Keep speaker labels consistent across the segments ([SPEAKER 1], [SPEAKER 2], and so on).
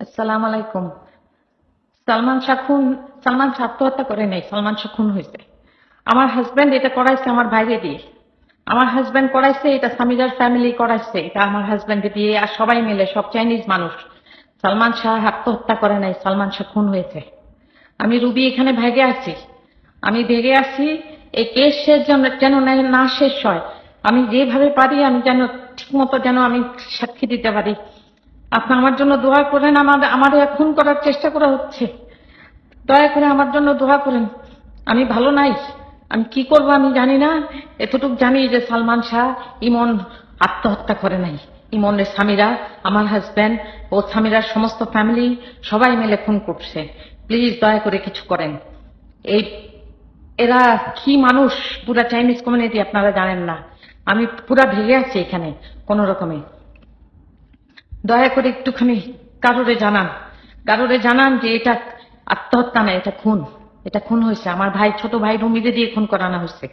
[SPEAKER 1] আসসালাম আলাইকুম। সালমান শাহ খুন সালমান আত্মহত্যা করে নাই, সালমান শাহ খুন হয়েছে আমার হাজবেন্ড এটা করাইছে আমার বাইরে দিয়ে। আমার হাজবেন্ড করাইছে, এটা সামিরার ফ্যামিলি করাইছে, এটা আমার হাজবেন্ডে দিয়ে আর সবাই মিলে, সব চাইনিজ মানুষ। সালমান শাহ আত্মহত্যা করে নাই, সালমান শাহ খুন হয়েছে। আমি রুবি এখানে ভেগে আছি। আমি ভেগে আছি, এই কেস শেষ যেন না শেষ হয়। আমি যেভাবে পারি, আমি যেন ঠিক মতো যেন আমি সাক্ষী দিতে পারি। আপনি আমার জন্য দোয়া করেন, আমার আমার খুন করার চেষ্টা করা হচ্ছে। দয়া করে আমার জন্য দোয়া করেন। আমি ভালো নাই। আমি কি করব আমি জানি না। এতটুকু জানি যে সালমান শাহ ইমন আত্মহত্যা করে নাই। ইমনের স্বামীরা, আমার হাজব্যান্ড ও স্বামীরার সমস্ত ফ্যামিলি সবাই মিলে খুন করছে। প্লিজ দয়া করে কিছু করেন। এই, এরা কি মানুষ? পুরা চাইনিজ কমিউনিটি আপনারা জানেন না। আমি পুরা ভেঙে আছি এখানে কোন রকমে দয়া করে একটুখানি কারোরে জানান। কারোরে জানান যে এটা আত্মহত্যা না, এটা খুন। এটা খুন হয়েছে। আমার ভাই, ছোট ভাই রুমিরে দিয়ে খুন করানো হয়েছে।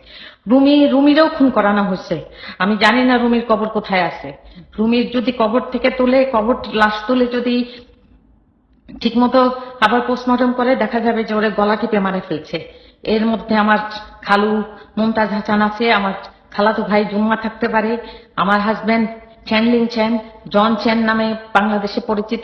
[SPEAKER 1] রুমি, রুমিরেও খুন করানো হয়েছে। আমি জানি না রুমির কবর কোথায় আছে। রুমির যদি কবর থেকে তুলে, কবর লাশ তুলে যদি ঠিকমতো আবার পোস্টমর্টম করে, দেখা যাবে যে ওরে গলা টিপে মারে ফেলছে। এর মধ্যে আমার খালু, মমতাজ হাসান আছে, আমার খালাতো ভাই জুম্মা থাকতে পারে, আমার হাজবেন্ড চ্যানলিং চ্যান জন চ্যান নামে বাংলাদেশে পরিচিত